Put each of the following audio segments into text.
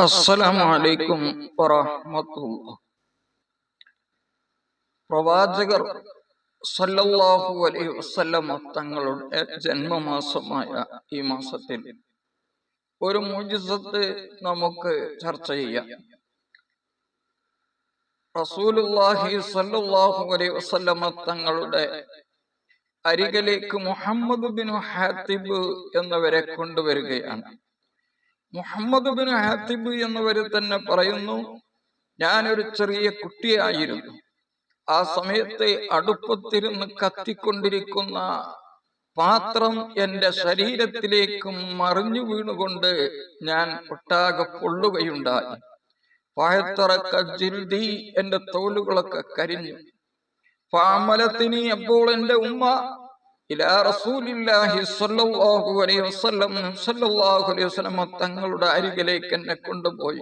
അസ്സലാമു അലൈക്കും വറഹ്മത്തുള്ളാഹി. പ്രവാചകർ സല്ലല്ലാഹു അലൈഹി വസല്ലമ തങ്ങളുടെ ജന്മമാസമായ ഈ മാസത്തിൽ ഒരു മുജിസത്ത് നമുക്ക് ചർച്ച ചെയ്യാം. റസൂലുല്ലാഹി സല്ലല്ലാഹു അലൈഹി വസല്ലമ തങ്ങളുടെ അരികിലേക്ക് മുഹമ്മദ് ബിൻ ഹാത്തിബ് എന്നവരെ കൊണ്ടുവരികയാണ്. മുഹമ്മദ് ബിൻ ഹാത്തിബ് എന്നവര് തന്നെ പറയുന്നു ഞാനൊരു ചെറിയ കുട്ടിയായിരുന്നു. ആ സമയത്തെ അടുപ്പത്തിരുന്ന് കത്തിക്കൊണ്ടിരിക്കുന്ന പാത്രം എന്റെ ശരീരത്തിലേക്ക് മറിഞ്ഞു വീണുകൊണ്ട് ഞാൻ ഒട്ടാകെ പൊള്ളുകയുണ്ടായി. പായത്തറക്ക ജിൽദി എന്റെ തോലുകളൊക്കെ കരിഞ്ഞു. പാമലത്തിനി അപ്പോൾ എന്റെ ഉമ്മ തങ്ങളുടെ അരികിലേക്ക് എന്നെ കൊണ്ടുപോയി.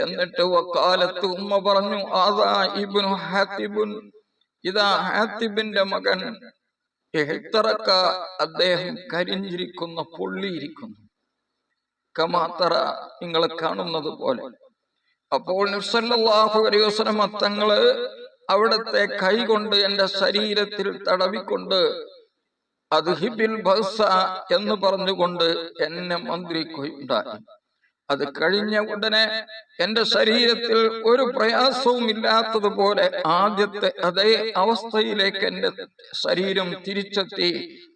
എന്നിട്ട് വക്കാലത്ത് ഉമ്മ പറഞ്ഞു ആദാ ഇബ്നു ഹാത്തിബുൻ ഇതാ ഹാത്തിബിന്റെ മകൻ. എഴുത്തറക്ക അദ്ദേഹം കരിഞ്ഞിരിക്കുന്ന പൊള്ളിയിരിക്കുന്നു. കമാത്തറ നിങ്ങളെ കാണുന്നത് പോലെ. അപ്പോൾ നബ്സല്ലാഹു അലൈഹി വസല്ലം തങ്ങൾ അവിടത്തെ കൈകൊണ്ട് എന്റെ ശരീരത്തിൽ തടവിക്കൊണ്ട് അദ്ഹിബിൽ ബസ എന്ന് പറഞ്ഞുകൊണ്ട് എന്നെ മന്ത്രിക്കുകയുണ്ടായി. അത് കഴിഞ്ഞ ഉടനെ എന്റെ ശരീരത്തിൽ ഒരു പ്രയാസവും ഇല്ലാത്തതുപോലെ ആദ്യത്തെ അതേ അവസ്ഥയിലേക്ക് എന്റെ ശരീരം തിരിച്ചെത്തി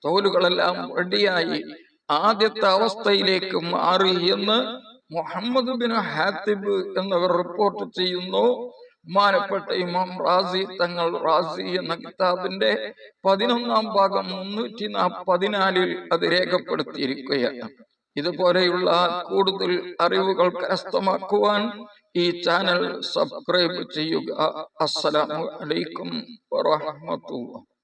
തോലുകളെല്ലാം റെഡിയായി. ആദ്യത്തെ അവസ്ഥയിലേക്ക് മാറി എന്ന് മുഹമ്മദ് ബിൻ ഹാത്തിബ് എന്നവർ റിപ്പോർട്ട് ചെയ്യുന്നു. ബഹുമാനപ്പെട്ട ഇമാം റാസി തങ്ങൾ റാസി എന്ന കിതാബിന്റെ പതിനൊന്നാം ഭാഗം മുന്നൂറ്റി പതിനാലിൽ അത് രേഖപ്പെടുത്തിയിരിക്കുകയാണ്. ഇതുപോലെയുള്ള കൂടുതൽ അറിവുകൾ കരസ്ഥമാക്കുവാൻ ഈ ചാനൽ സബ്സ്ക്രൈബ് ചെയ്യുക. അസ്സലാമു അലൈക്കും വറഹ്മത്തുള്ളാഹി.